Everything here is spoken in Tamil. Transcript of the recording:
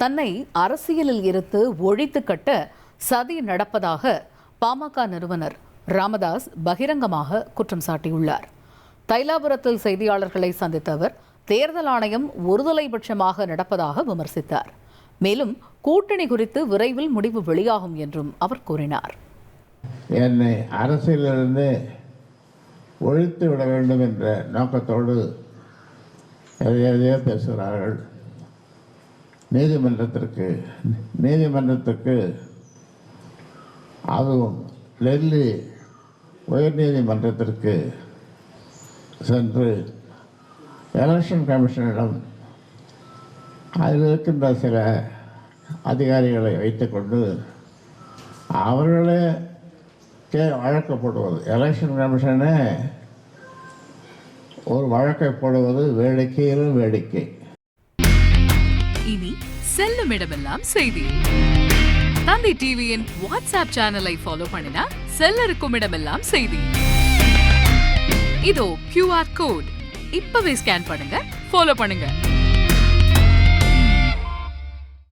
தன்னை அரசியலில் இருந்து ஒழித்து கட்ட சதி நடப்பதாக பாமக நிறுவனர் ராமதாஸ் பகிரங்கமாக குற்றம் சாட்டியுள்ளார். தைலாபுரத்தில் செய்தியாளர்களை சந்தித்த அவர் தேர்தல் ஆணையம் ஒருதலைபட்சமாக நடப்பதாக விமர்சித்தார். மேலும் கூட்டணி குறித்து விரைவில் முடிவு வெளியாகும் என்றும் அவர் கூறினார். என்னை அரசியலிருந்து ஒழித்து விட வேண்டும் என்ற நோக்கத்தோடு எதையோ பேசுகிறார்கள். நீதிமன்றத்திற்கு நீதிமன்றத்துக்கு அதுவும் டெல்லி உயர்நீதிமன்றத்திற்கு சென்று எலெக்ஷன் கமிஷனிடம் அதில் இருக்கின்ற சில அதிகாரிகளை வைத்துக்கொண்டு அவர்களே கே வழக்கு போடுவது எலெக்ஷன் கமிஷனே ஒரு வழக்கை போடுவது வேடிக்கையிலும் வேடிக்கை. இனி செல்லும் இடமெல்லாம் செய்தி. தந்தை டிவியின் வாட்ஸ்அப் சேனலை ஃபாலோ பண்ணினா செல்ல இருக்கும் இடமெல்லாம் செய்தி. இதோ கியூஆர் கோட் இப்பவே ஸ்கேன் பண்ணுங்க ஃபாலோ பண்ணுங்க.